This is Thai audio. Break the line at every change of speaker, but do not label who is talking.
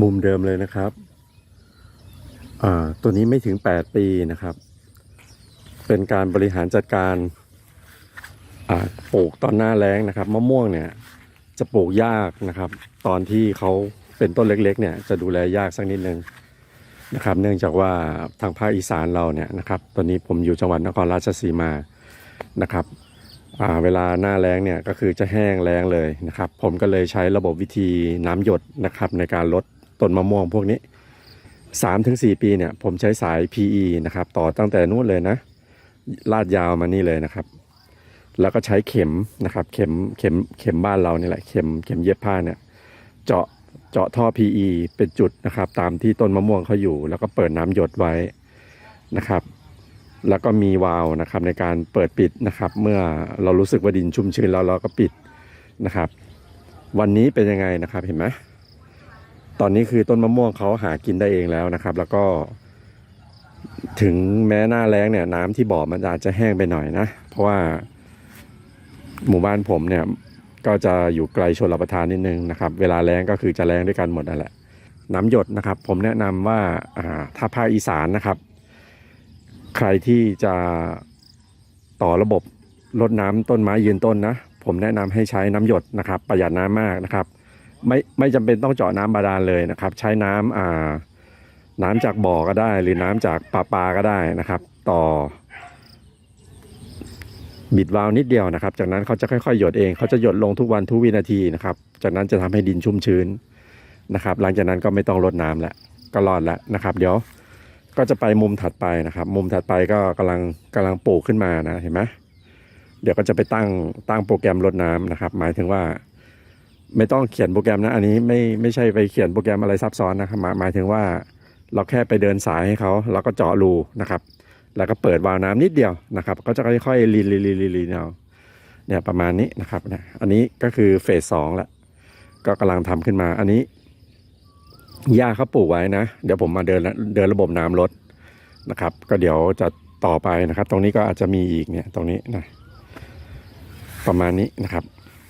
มุมเดิมเลยนะครับตัวนี้ไม่ถึง 8 ปีนะครับ เป็นการบริหารจัดการปลูกตอนหน้าแล้งนะครับมะม่วงเนี่ยจะปลูกยากนะครับ ตอนที่เขาเป็นต้นเล็กๆเนี่ยจะดูแลยากสักนิดนึงนะครับ เนื่องจากว่าทางภาคอีสานเราเนี่ยนะครับ ตอนนี้ผมอยู่จังหวัดนครราชสีมานะครับเวลาหน้าแล้งเนี่ยก็คือจะแห้งแล้งเลยนะครับ ผมก็เลยใช้ระบบวิธีน้ำหยดนะครับในการลด ต้นมะม่วงพวกนี้3-4ถึงสี่ปีเนี่ยผมใช้สาย PE นะครับต่อตั้งแต่นู้นเลยนะ ลาดยาวมานี่เลยนะครับ แล้วก็ใช้เข็มนะครับ เข็มเข็มเข็มบ้านเรานี่แหละเข็มเข็มเย็บผ้าเนี่ย เจาะเจาะท่อ PE เป็นจุดนะครับ ตามที่ต้นมะม่วงเขาอยู่ แล้วก็เปิดน้ำหยดไว้นะครับ แล้วก็มีวาล์วนะครับในการเปิดปิดนะครับ เมื่อเรารู้สึกว่าดินชุ่มชื้นแล้วเราก็ปิดนะครับ วันนี้เป็นยังไงนะครับเห็นไหม ตอนนี้คือต้นมะม่วงเขาหากินได้เองแล้วนะครับ แล้วก็ ถึงแม้หน้าแล้งเนี่ย น้ำที่บ่อมันอาจจะแห้งไปหน่อยนะ เพราะว่าหมู่บ้านผมเนี่ย ก็จะอยู่ไกลชนรับประทานนิดนึงนะครับ เวลาแล้งก็คือจะแล้งด้วยกันหมดนั่นแหละ น้ำหยดนะครับ ผมแนะนำว่าอ่าถ้าภาคอีสานนะครับ ใครที่จะต่อระบบรดน้ำต้นไม้ยืนต้นนะ ผมแนะนำให้ใช้น้ำหยดนะครับ ประหยัดน้ำมากนะครับ ไม่ไม่จำเป็นต้องเจาะน้ำบาดาลเลยนะครับ ใช้น้ำอ่าน้ำจากบ่อก็ได้ หรือน้ำจากปลาปลาก็ได้นะครับ ต่อ บิดวาล์วนิดเดียวนะครับ จากนั้นเขาจะค่อยๆหยดเองเขาจะหยดลงทุกวันทุกวินาทีนะครับ จากนั้นจะทำให้ดินชุ่มชื้นนะครับ หลังจากนั้นก็ไม่ต้องรดน้ำแล้วก็รอดล้วนะครับ เดี๋ยวก็จะไปมุมถัดไปนะครับ มุมถัดไปก็กำลังกำลังปลูกขึ้นมานะเห็นไหมเดี๋ยวก็จะไปตั้งตั้งโปรแกรมรดน้ำนะครับ หมายถึงว่า ไม่ต้องเขียนโปรแกรมนะ อันนี้ไม่ไม่ใช่ไปเขียนโปรแกรมอะไรซับซ้อนนะครับหมายหมายถึงว่าเราแค่ไปเดินสายให้เขาแล้วก็เจาะรูนะครับ แล้วก็เปิดวาล์วน้ำนิดเดียวนะครับ ก็จะค่อยๆลีนลีนลีนลีนลีเอาเนี่ยประมาณนี้นะครับเนี่ยอันนี้ก็คือเฟสสองละก็กำลังทำขึ้นมา อันนี้หญ้าเขาปลูกไว้นะ เดี๋ยวผมมาเดินเดินระบบน้ำลดนะครับ ก็เดี๋ยวจะต่อไปนะครับ ตรงนี้ก็อาจจะมีอีกเนี่ยตรงนี้นะประมาณนี้นะครับ